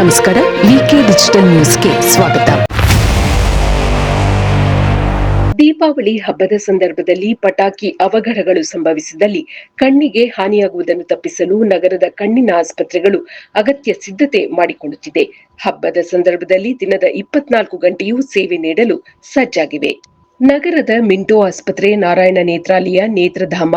ನಮಸ್ಕಾರ ವಿಕೆ ಡಿಜಿಟಲ್ ನ್ಯೂಸ್ಗೆ ಸ್ವಾಗತ. ದೀಪಾವಳಿ ಹಬ್ಬದ ಸಂದರ್ಭದಲ್ಲಿ ಪಟಾಕಿ ಅವಘಡಗಳು ಸಂಭವಿಸಿದಲ್ಲಿ ಕಣ್ಣಿಗೆ ಹಾನಿಯಾಗುವುದನ್ನು ತಪ್ಪಿಸಲು ನಗರದ ಕಣ್ಣಿನ ಆಸ್ಪತ್ರೆಗಳು ಅಗತ್ಯ ಸಿದ್ಧತೆ ಮಾಡಿಕೊಳ್ಳುತ್ತಿದೆ. ಹಬ್ಬದ ಸಂದರ್ಭದಲ್ಲಿ ದಿನದ ಇಪ್ಪತ್ನಾಲ್ಕು ಗಂಟೆಯೂ ಸೇವೆ ನೀಡಲು ಸಜ್ಜಾಗಿವೆ. ನಗರದ ಮಿಂಟೋ ಆಸ್ಪತ್ರೆ ನಾರಾಯಣ ನೇತ್ರಾಲಯ ನೇತ್ರಧಾಮ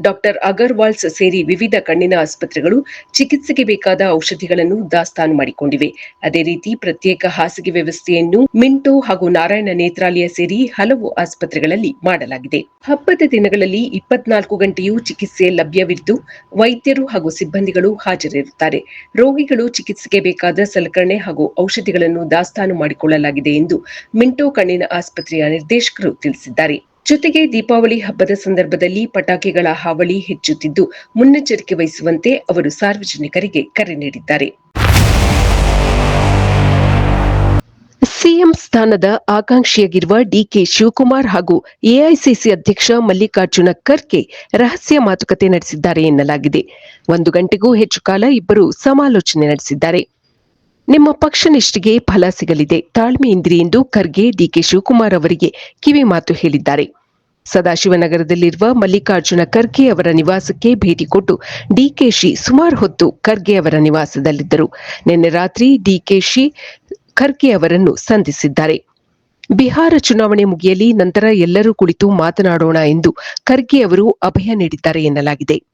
ಡಾಕ್ಟರ್ ಅಗರ್ವಾಲ್ಸ್ ಸೇರಿ ವಿವಿಧ ಕಣ್ಣಿನ ಆಸ್ಪತ್ರೆಗಳು ಚಿಕಿತ್ಸೆಗೆ ಬೇಕಾದ ಔಷಧಿಗಳನ್ನು ದಾಸ್ತಾನು ಮಾಡಿಕೊಂಡಿವೆ. ಅದೇ ರೀತಿ ಪ್ರತ್ಯೇಕ ಹಾಸಿಗೆ ವ್ಯವಸ್ಥೆಯನ್ನು ಮಿಂಟೋ ಹಾಗೂ ನಾರಾಯಣ ನೇತ್ರಾಲಯ ಸೇರಿ ಹಲವು ಆಸ್ಪತ್ರೆಗಳಲ್ಲಿ ಮಾಡಲಾಗಿದೆ. ಹಬ್ಬದ ದಿನಗಳಲ್ಲಿ ಇಪ್ಪತ್ನಾಲ್ಕು ಗಂಟೆಯೂ ಚಿಕಿತ್ಸೆ ಲಭ್ಯವಿದ್ದು ವೈದ್ಯರು ಹಾಗೂ ಸಿಬ್ಬಂದಿಗಳು ಹಾಜರಿರುತ್ತಾರೆ. ರೋಗಿಗಳು ಚಿಕಿತ್ಸೆಗೆ ಬೇಕಾದ ಸಲಕರಣೆ ಹಾಗೂ ಔಷಧಿಗಳನ್ನು ದಾಸ್ತಾನು ಮಾಡಿಕೊಳ್ಳಲಾಗಿದೆ ಎಂದು ಮಿಂಟೋ ಕಣ್ಣಿನ ಆಸ್ಪತ್ರೆಯ ನಿರ್ದೇಶಕರು ತಿಳಿಸಿದ್ದಾರೆ. ಜೊತೆಗೆ ದೀಪಾವಳಿ ಹಬ್ಬದ ಸಂದರ್ಭದಲ್ಲಿ ಪಟಾಕಿಗಳ ಹಾವಳಿ ಹೆಚ್ಚುತ್ತಿದ್ದು ಮುನ್ನೆಚ್ಚರಿಕೆ ವಹಿಸುವಂತೆ ಅವರು ಸಾರ್ವಜನಿಕರಿಗೆ ಕರೆ ನೀಡಿದ್ದಾರೆ. ಸಿಎಂ ಸ್ಥಾನದ ಆಕಾಂಕ್ಷಿಯಾಗಿರುವ ಡಿಕೆ ಶಿವಕುಮಾರ್ ಹಾಗೂ ಎಐಸಿಸಿ ಅಧ್ಯಕ್ಷ ಮಲ್ಲಿಕಾರ್ಜುನ ಖರ್ಗೆ ರಹಸ್ಯ ಮಾತುಕತೆ ನಡೆಸಿದ್ದಾರೆ ಎನ್ನಲಾಗಿದೆ. ಒಂದು ಗಂಟೆಗೂ ಹೆಚ್ಚು ಕಾಲ ಇಬ್ಬರು ಸಮಾಲೋಚನೆ ನಡೆಸಿದ್ದಾರೆ. ನಿಮ್ಮ ಪಕ್ಷ ನಿಷ್ಠೆಗೆ ಫಲ ಸಿಗಲಿದೆ. ತಾಳ್ಮೆಯಿಂದಿರಿ ಎಂದು ಖರ್ಗೆ ಡಿಕೆ ಶಿವಕುಮಾರ್ ಅವರಿಗೆ ಕಿವಿ ಮಾತು ಹೇಳಿದ್ದಾರೆ. ಸದಾಶಿವನಗರದಲ್ಲಿರುವ ಮಲ್ಲಿಕಾರ್ಜುನ ಖರ್ಗೆ ಅವರ ನಿವಾಸಕ್ಕೆ ಭೇಟಿ ಕೊಟ್ಟು ಡಿಕೆಶಿ ಸುಮಾರು ಹೊತ್ತು ಖರ್ಗೆ ಅವರ ನಿವಾಸದಲ್ಲಿದ್ದರು. ನಿನ್ನೆ ರಾತ್ರಿ ಡಿಕೆಶಿ ಖರ್ಗೆ ಅವರನ್ನು ಸಂಧಿಸಿದ್ದಾರೆ. ಬಿಹಾರ ಚುನಾವಣೆ ಮುಗಿಯಲಿ, ನಂತರ ಎಲ್ಲರೂ ಕುಳಿತು ಮಾತನಾಡೋಣ ಎಂದು ಖರ್ಗೆ ಅವರು ಅಭಯ ನೀಡಿದ್ದಾರೆ ಎನ್ನಲಾಗಿದೆ.